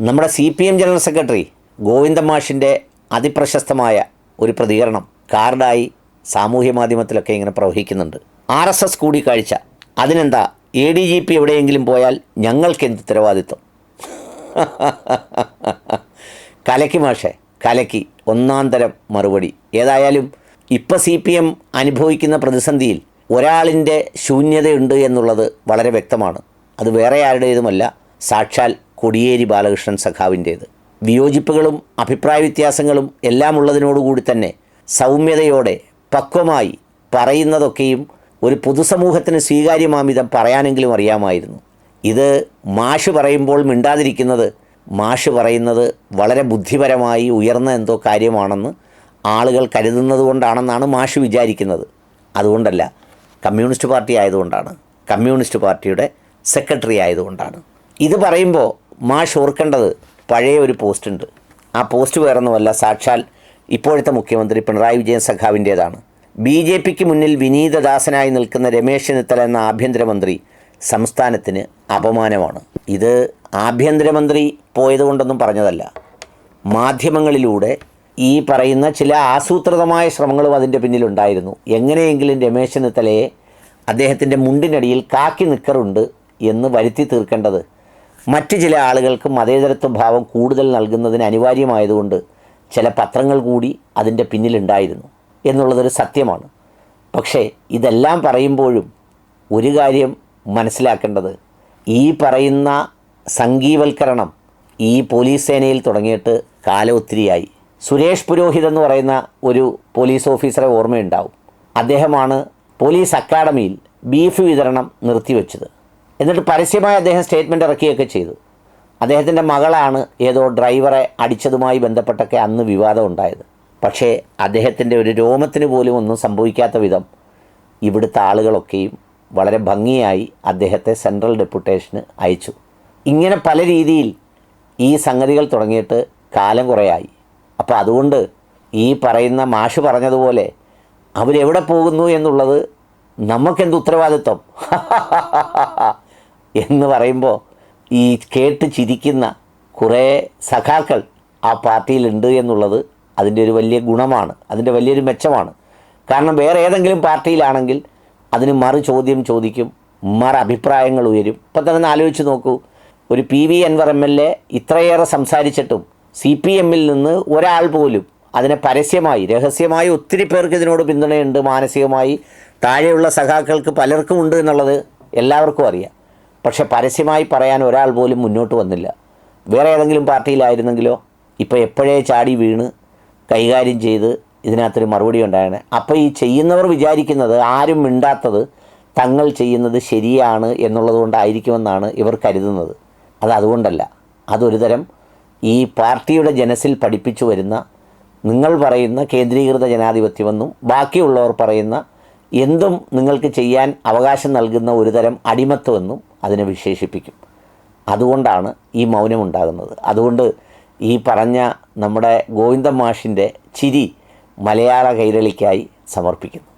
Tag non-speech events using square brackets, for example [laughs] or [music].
നമ്മുടെ C P M general secretary Govinda മാഷിന്റെ അതിപ്രശസ്തമായ ഒരു പ്രതികരണം കാർഡായി സാമൂഹ്യ മാധ്യമത്തിലൊക്കെ ഇങ്ങനെ പ്രവഹിക്കുന്നുണ്ട്. ആർ എസ് എസ് കൂടിക്കാഴ്ച. അതിനെന്താ? എ ഡി ജി പി എവിടെയെങ്കിലും പോയാൽ ഞങ്ങൾക്ക് എന്ത് ഉത്തരവാദിത്വം? [laughs] കലക്കി മാഷെ കലക്കി. ഒന്നാം തരം മറുപടി. ഏതായാലും ഇപ്പം സി പി എം അനുഭവിക്കുന്ന പ്രതിസന്ധിയിൽ ഒരാളിന്റെ ശൂന്യതയുണ്ട് എന്നുള്ളത് വളരെ വ്യക്തമാണ്. അത് വേറെ ആരുടേതുമല്ല. സാക്ഷാൽ കൊടിയേരി ബാലകൃഷ്ണൻ സഖാവിന്റേത്. വിയോജിപ്പുകളും അഭിപ്രായ വ്യത്യാസങ്ങളും എല്ലാം ഉള്ളതിനോടുകൂടി തന്നെ സൗമ്യതയോടെ പക്വമായി പറയുന്നതൊക്കെയും ഒരു പൊതുസമൂഹത്തിന് സ്വീകാര്യമാമിതം പറയാനെങ്കിലും അറിയാമായിരുന്നു. ഇത് മാഷ് പറയുമ്പോൾ മിണ്ടാതിരിക്കുന്നത് മാഷ് പറയുന്നത് വളരെ ബുദ്ധിപരമായി ഉയർന്ന എന്തോ കാര്യമാണെന്ന് ആളുകൾ കരുതുന്നത് കൊണ്ടാണെന്നാണ് മാഷ് വിചാരിക്കുന്നത്. അതുകൊണ്ടല്ല കമ്മ്യൂണിസ്റ്റ് പാർട്ടി ആയതുകൊണ്ടാണ്. കമ്മ്യൂണിസ്റ്റ് പാർട്ടിയുടെ സെക്രട്ടറി ആയതുകൊണ്ടാണ്. ഇത് പറയുമ്പോൾ മാഷ് ഓർക്കേണ്ടത് പഴയ ഒരു പോസ്റ്റുണ്ട്. ആ പോസ്റ്റ് വേറൊന്നുമല്ല സാക്ഷാൽ ഇപ്പോഴത്തെ മുഖ്യമന്ത്രി പിണറായി വിജയൻ സഖാവിന്റേതാണ്. ബി ജെ പിക്ക് മുന്നിൽ വിനീതദാസനായി നിൽക്കുന്ന രമേശ് ചെന്നിത്തല എന്ന ആഭ്യന്തരമന്ത്രി സംസ്ഥാനത്തിന് അപമാനമാണ്. ഇത് ആഭ്യന്തരമന്ത്രി പോയതുകൊണ്ടൊന്നും പറഞ്ഞതല്ല. മാധ്യമങ്ങളിലൂടെ ഈ പറയുന്ന ചില ആസൂത്രിതമായ ശ്രമങ്ങളും അതിന്റെ പിന്നിലുണ്ടായിരുന്നു. എങ്ങനെയെങ്കിലും രമേശ് ചെന്നിത്തലയെ അദ്ദേഹത്തിന്റെ മുണ്ടിനടിയിൽ കാക്കി നിൽക്കറുണ്ട് എന്ന് വരുത്തി തീർക്കേണ്ടത് മറ്റ് ചില ആളുകൾക്ക് മതേതരത്വ ഭാവം കൂടുതൽ നൽകുന്നതിന് അനിവാര്യമായതുകൊണ്ട് ചില പത്രങ്ങൾ കൂടി അതിന്റെ പിന്നിലുണ്ടായിരുന്നു എന്നുള്ളതൊരു സത്യമാണ്. പക്ഷേ ഇതെല്ലാം പറയുമ്പോഴും ഒരു കാര്യം മനസ്സിലാക്കേണ്ടത് ഈ പറയുന്ന സംഘീവൽക്കരണം ഈ പോലീസ് സേനയിൽ തുടങ്ങിയിട്ട് കാലം ഒത്തിരിയായി. സുരേഷ് പുരോഹിത് എന്ന് പറയുന്ന ഒരു പോലീസ് ഓഫീസറെ ഓർമ്മയുണ്ടാവും. അദ്ദേഹമാണ് പോലീസ് അക്കാഡമിയിൽ ബീഫ് വിതരണം നിർത്തിവെച്ചത്. എന്നിട്ട് പരസ്യമായി അദ്ദേഹം സ്റ്റേറ്റ്മെന്റ് ഇറക്കുകയൊക്കെ ചെയ്തു. അദ്ദേഹത്തിന്റെ മകളാണ് ഏതോ ഡ്രൈവറെ അടിച്ചതുമായി ബന്ധപ്പെട്ടൊക്കെ അന്ന് വിവാദം ഉണ്ടായത്. പക്ഷേ അദ്ദേഹത്തിന്റെ ഒരു രോമത്തിന് പോലും ഒന്നും സംഭവിക്കാത്ത വിധം ഇവിടുത്തെ ആളുകളൊക്കെയും വളരെ ഭംഗിയായി അദ്ദേഹത്തെ സെൻട്രൽ ഡെപ്യൂട്ടേഷന് അയച്ചു. ഇങ്ങനെ പല രീതിയിൽ ഈ സംഗതികൾ തുടങ്ങിയിട്ട് കാലം കുറേയായി. അപ്പോൾ അതുകൊണ്ട് ഈ പറയുന്ന മാഷ് പറഞ്ഞതുപോലെ അവരെവിടെ പോകുന്നു എന്നുള്ളത് നമുക്കെന്ത് ഉത്തരവാദിത്വം? [laughs] എന്ന് പറയുമ്പോൾ ഈ കേട്ട് ചിരിക്കുന്ന കുറേ സഖാക്കൾ ആ പാർട്ടിയിലുണ്ട് എന്നുള്ളത് അതിന്റെ ഒരു വലിയ ഗുണമാണ് അതിന്റെ വലിയൊരു മെച്ചമാണ്. കാരണം വേറെ ഏതെങ്കിലും പാർട്ടിയിലാണെങ്കിൽ അതിന് മറു ചോദ്യം ചോദിക്കും മറ അഭിപ്രായങ്ങൾ ഉയരും. ഇപ്പം തന്നെ ആലോചിച്ച് നോക്കൂ ഒരു P V Anvar M L A ഇത്രയേറെ സംസാരിച്ചിട്ടും സി പി എമ്മിൽ നിന്ന് ഒരാൾ പോലും അതിനെ പരസ്യമായി രഹസ്യമായി ഒത്തിരി പേർക്ക് ഇതിനോട് പിന്തുണയുണ്ട് മാനസികമായി താഴെയുള്ള സഖാക്കൾക്ക് പലർക്കും ഉണ്ട് എന്നുള്ളത് എല്ലാവർക്കും അറിയാം. പക്ഷെ പരസ്യമായി പറയാൻ ഒരാൾ പോലും മുന്നോട്ട് വന്നില്ല. വേറെ ഏതെങ്കിലും പാർട്ടിയിലായിരുന്നെങ്കിലോ ഇപ്പോൾ എപ്പോഴേ ചാടി വീണ് കൈകാര്യം ചെയ്ത് ഇതിനകത്തൊരു മറുപടി ഉണ്ടായാണ് അപ്പോൾ ഈ ചെയ്യുന്നവർ വിചാരിക്കുന്നത് ആരും മിണ്ടാത്തത് തങ്ങൾ ചെയ്യുന്നത് ശരിയാണ് എന്നുള്ളത് കൊണ്ടായിരിക്കുമെന്നാണ് ഇവർ കരുതുന്നത്. അത് അതുകൊണ്ടല്ല. അതൊരു തരം ഈ പാർട്ടിയുടെ ജനസിൽ പഠിപ്പിച്ചു വരുന്ന നിങ്ങൾ പറയുന്ന കേന്ദ്രീകൃത ജനാധിപത്യമെന്നും ബാക്കിയുള്ളവർ പറയുന്ന എന്തും നിങ്ങൾക്ക് ചെയ്യാൻ അവകാശം നൽകുന്ന ഒരു തരം അടിമത്വമെന്നും അതിനെ വിശേഷിപ്പിക്കും. അതുകൊണ്ടാണ് ഈ മൗനമുണ്ടാകുന്നത്. അതുകൊണ്ട് ഈ പറഞ്ഞ നമ്മുടെ ഗോവിന്ദ മാഷിന്റെ ചിരി മലയാള കൈരളിക്കായി സമർപ്പിക്കുന്നു.